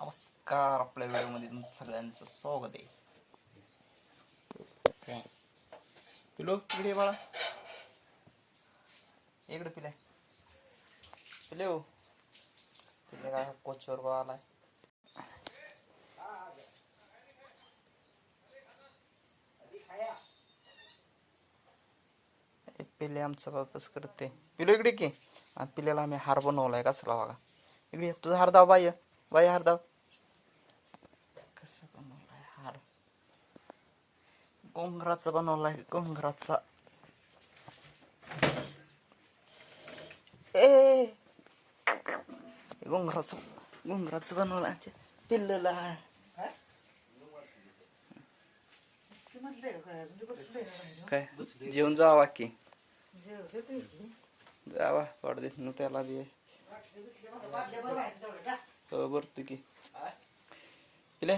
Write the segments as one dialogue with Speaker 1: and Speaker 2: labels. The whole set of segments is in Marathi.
Speaker 1: नमस्कार आपल्या व्हिडिओमध्ये तुमचं सगळ्यांचं स्वागत आहे. पिलो इकडे बाळा. इकडे पिले. पिले हो. पिले काय कोचवर बा आलाय. पिले आमचं बघ कसं करते. पिलो इकडे की. आणि पिल्याला आम्ही हार बनवलाय कसला बघा. इकडे तुझा हार दाव बाय बाय हार दाव कसं बनवलाय हार गोंगराचा बनवलाय गोंगराचा ए घोंगराचं गोंगराचं बनवलाय पिल्लला काय जेवण जावा की जावा वाढ देत ना त्याला दे हो बरं की पिले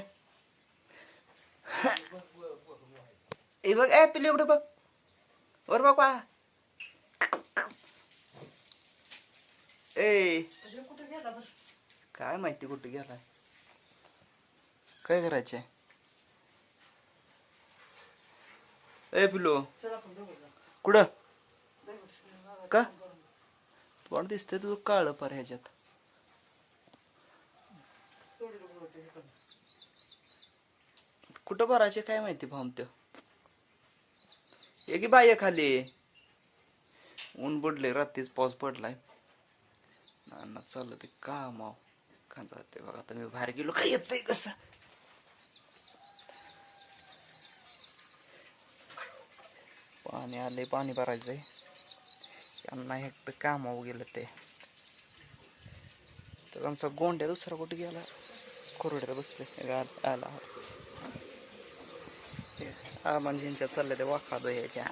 Speaker 1: ए बघ ए पिले एवढं बघ. वर बघ बा ए. काय माहिती कुठे गेलाय? काय करायचंय? ए पिलो कुठं? का? पण दिसतंय तुझं काळं पर ह्याच्यात. कुठं भरायचे काय माहिती भाऊ त्यो? ये की बाय खाली ऊन बुडले रात्रीच पाऊस पडलाय. नाना चाललं ते कामाव का जाते बघा आता मी बाहेर गेलो काय येत कसं? पाणी आले पाणी भरायचंय. यांना एक तर कामावं गेलं ते. तर आमचा गोंड्या दुसरा कुठे गेला? खोरड्यात बसले आला. हा म्हणजे यांच्या चालल्या ते वाखा ह्याच्या.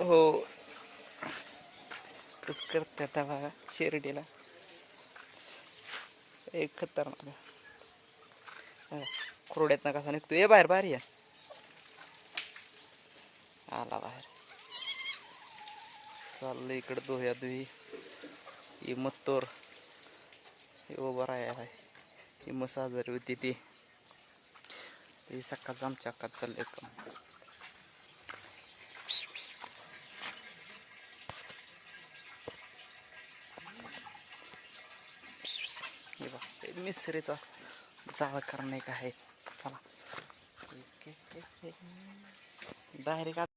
Speaker 1: हो. कस करते आता बघा शेरडीला. एक खतरनाक खुरड्यात कसा निघतो ये बाहेर बाहेर या. आला बाहेर. चाललं इकडं दोह्या दुही. ही मत्तोर. हे उभं राहाय ही मग साजरी होती ती. ते सकाळच आमच्या अक्कात चाललंय का हे बघ ते मिसरीचा जाळ करणे का आहे. चला. डायरेक्ट